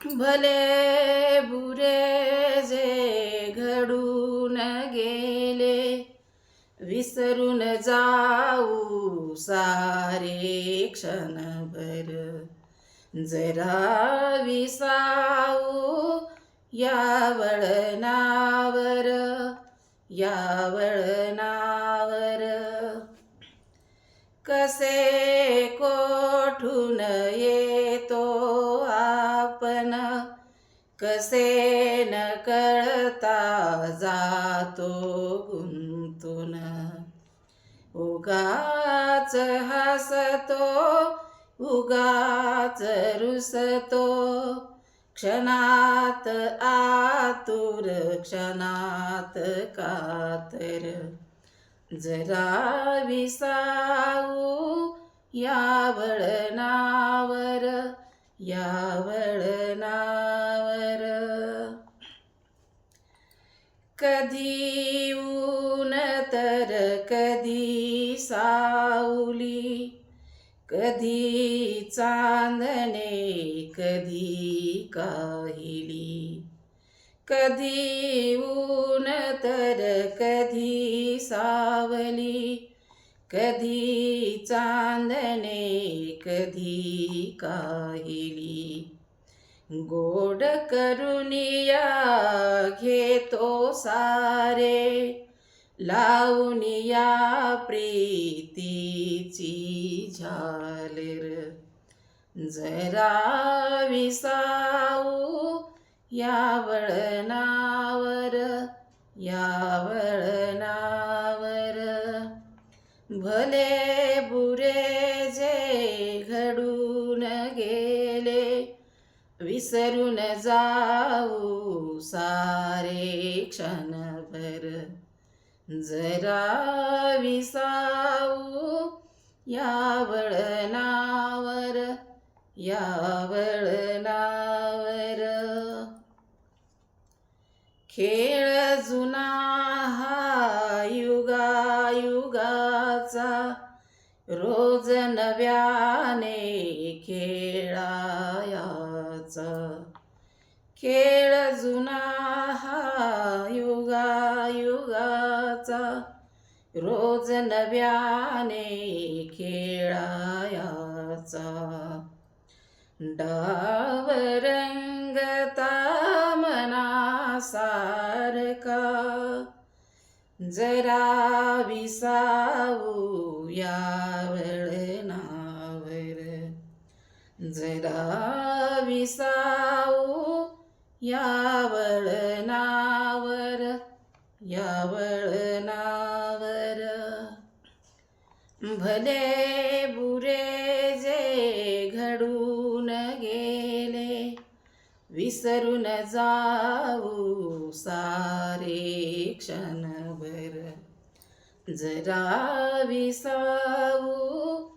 भले बुरे जे घडून गेले विसरून जाऊ सारे क्षणभर जरा विसाऊ या वळणावर या वळणावर कसे कोठून कसे न कळता जातो गुंतून. उगाच हसतो उगाच रुसतो. क्षणात आतुर क्षणात कातर. जरा विसाऊ या वळणावर या तर कधी ऊन तर कधी सावली कधी चांदणे कधी काहिली कधी ऊन तर कधी सावली कधी चांदणे कधी काहिली. गोड करुनिया घेतो सारे. लावनिया प्रीतीची झालेर. जरा विसाऊ या वळणावर या वळणावर भले बुरे विसरून जाऊ सारे क्षणभर जरा विसाऊ या वळणावर या वळणावर खेळ जुना हा युगा युगाचा रोज नव्याने खेळा खेळायाचा खेळ जुना हा युगा युगाचा. रोज नव्याने खेळायाचा. डाव रंगता मनासारखा. जरा विसाऊ या वळणावर जरा साऊ या वळणावर या वळणावर भले बुरे जे घडून गेले विसरून जाऊ सारे क्षणभर. जरा विसाऊ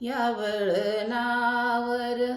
या वळणावर